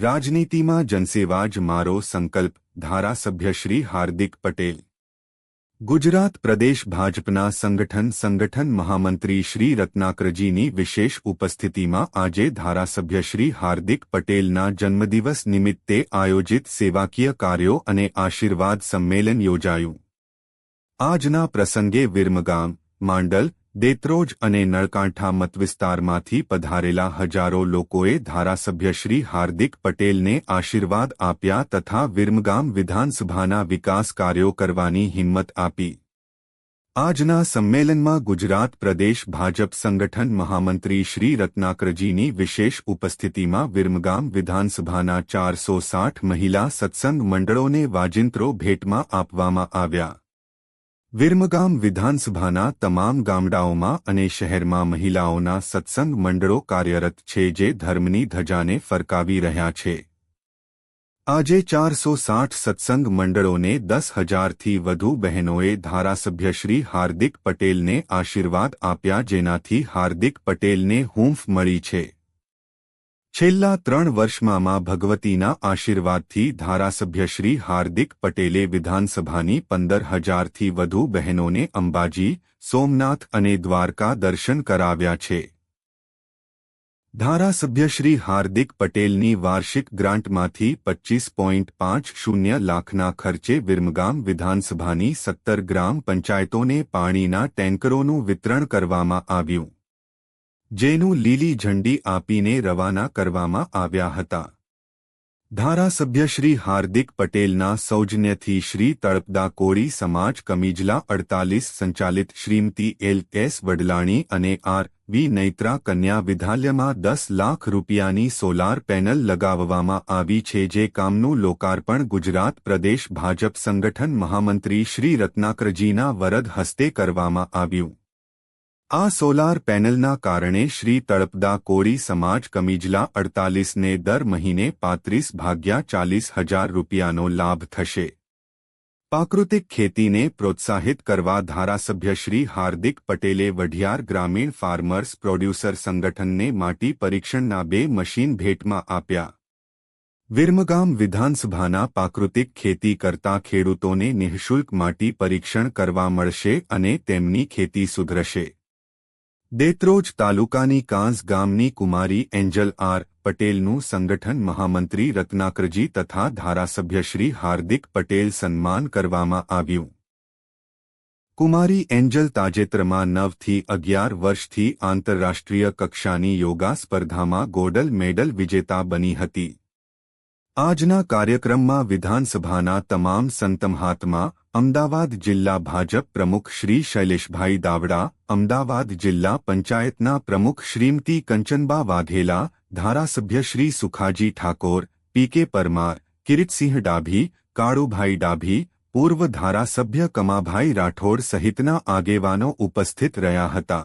રાજનીતિમાં જનસેવા જ મારો સંકલ્પ, ધારાસભ્ય શ્રી હાર્દિક પટેલ. ગુજરાત પ્રદેશ ભાજપના સંગઠન સંગઠન મહામંત્રી શ્રી રત્નાકરજીની વિશેષ ઉપસ્થિતિમાં આજે ધારાસભ્ય શ્રી હાર્દિક પટેલના જન્મદિવસ નિમિત્તે આયોજિત સેવાકીય કાર્યો અને આશીર્વાદ સંમેલન યોજાયું. આજના પ્રસંગે વિરમગામ, માંડલ દેત્રોજ અને નળકાંઠા મતવિસ્તારમાંથી પધારેલા હજારો લોકોએ ધારાસભ્ય શ્રી હાર્દિક પટેલને આશીર્વાદ આપ્યા તથા વિરમગામ વિધાનસભાના વિકાસ કાર્યો કરવાની હિંમત આપી. આજના સંમેલનમાં ગુજરાત પ્રદેશ ભાજપ સંગઠન મહામંત્રી શ્રી રત્નાકરજીની વિશેષ ઉપસ્થિતિમાં વિરમગામ વિધાનસભાના ચારસો સાઠ મહિલા સત્સંગ મંડળોને વાજિંત્રો ભેટમાં આપવામાં આવ્યા. વિરમગામ વિધાનસભાના તમામ ગામડાઓમાં અને શહેરમાં મહિલાઓના સત્સંગ મંડળો કાર્યરત છે જે ધર્મની ધજાને ફરકાવી રહ્યા છે. આજે ચારસો સાઠ સત્સંગ મંડળોને દસ હજારથી વધુ બહેનોએ ધારાસભ્ય શ્રી હાર્દિક પટેલને આશીર્વાદ આપ્યા જેનાથી હાર્દિક પટેલને હૂંફ મળી છે. છેલ્લા ત્રણ વર્ષમાં ભગવતીના આશીર્વાદથી ધારાસભ્ય શ્રી હાર્દિક પટેલે વિધાનસભાની પંદર હજારથી વધુ બહેનોને અંબાજી, સોમનાથ અને દ્વારકા દર્શન કરાવ્યા છે. ધારાસભ્ય શ્રી હાર્દિક પટેલની વાર્ષિક ગ્રાન્ટમાંથી પચ્ચીસ પોઇન્ટ પાંચ શૂન્ય લાખના ખર્ચે વિરમગામ વિધાનસભાની સત્તર ગ્રામ પંચાયતોને પાણીના ટેન્કરોનું વિતરણ કરવામાં આવ્યું. જેનું લીલી ઝંડી આપીને રવાના કરવામાં આવ્યા હતા. ધારાસભ્ય શ્રી હાર્દિક પટેલના સૌજન્યથી શ્રી તળપદા કોળી સમાજ કમીજલા અડતાલીસ સંચાલિત શ્રીમતી એલ એસ વડલાણી અને આર વી નૈત્રા કન્યા વિદ્યાલયમાં દસ લાખ રૂપિયાની સોલાર પેનલ લગાવવામાં આવી છે જે કામનું લોકાર્પણ ગુજરાત પ્રદેશ ભાજપ સંગઠન મહામંત્રી શ્રી રત્નાકરજીના વરદ હસ્તે કરવામાં આવ્યું. આ સોલાર પેનલના કારણે શ્રી તળપદા કોળી સમાજ કમીજલા અડતાલીસને દર મહિને પાંત્રીસ ભાગ્યા ચાલીસ હજાર રૂપિયાનો લાભ થશે. પ્રાકૃતિક ખેતીને પ્રોત્સાહિત કરવા ધારાસભ્ય શ્રી હાર્દિક પટેલે વઢિયાર ગ્રામીણ ફાર્મર્સ પ્રોડ્યુસર સંગઠનને માટી પરીક્ષણના બે મશીન ભેટમાં આપ્યા. વિર્મગામ વિધાનસભાના પ્રાકૃતિક ખેતી કરતા ખેડૂતોને નિઃશુલ્ક માટી પરીક્ષણ કરવા મળશે અને તેમની ખેતી સુધરશે. દેત્રોજ તાલુકાની કાંસ ગામની કુમારી એન્જલ આર પટેલનું સંગઠન મહામંત્રી રત્નાકરજી તથા ધારાસભ્ય શ્રી હાર્દિક પટેલ સન્માન કરવામાં આવ્યું. કુમારી એન્જલ તાજેતરમાં નવથી અગિયાર વર્ષથી આંતરરાષ્ટ્રીય કક્ષાની યોગા સ્પર્ધામાં ગોલ્ડ મેડલ વિજેતા બની હતી. આજના કાર્યક્રમમાં વિધાનસભાના તમામ સંતમહાત્મા અમદાવાદ જિલ્લા ભાજપ પ્રમુખ શ્રી શૈલેષભાઈ દાવડા, અમદાવાદ જિલ્લા પંચાયતના પ્રમુખ શ્રીમતી કંચનબા વાઘેલા, ધારાસભ્ય શ્રી સુખાજી ઠાકોર, પીકે પરમાર, કિરીટસિંહ ડાભી, કાળુભાઈ ડાભી, પૂર્વ ધારાસભ્ય કમાભાઈ રાઠોડ સહિતના આગેવાનો ઉપસ્થિત રહ્યા હતા.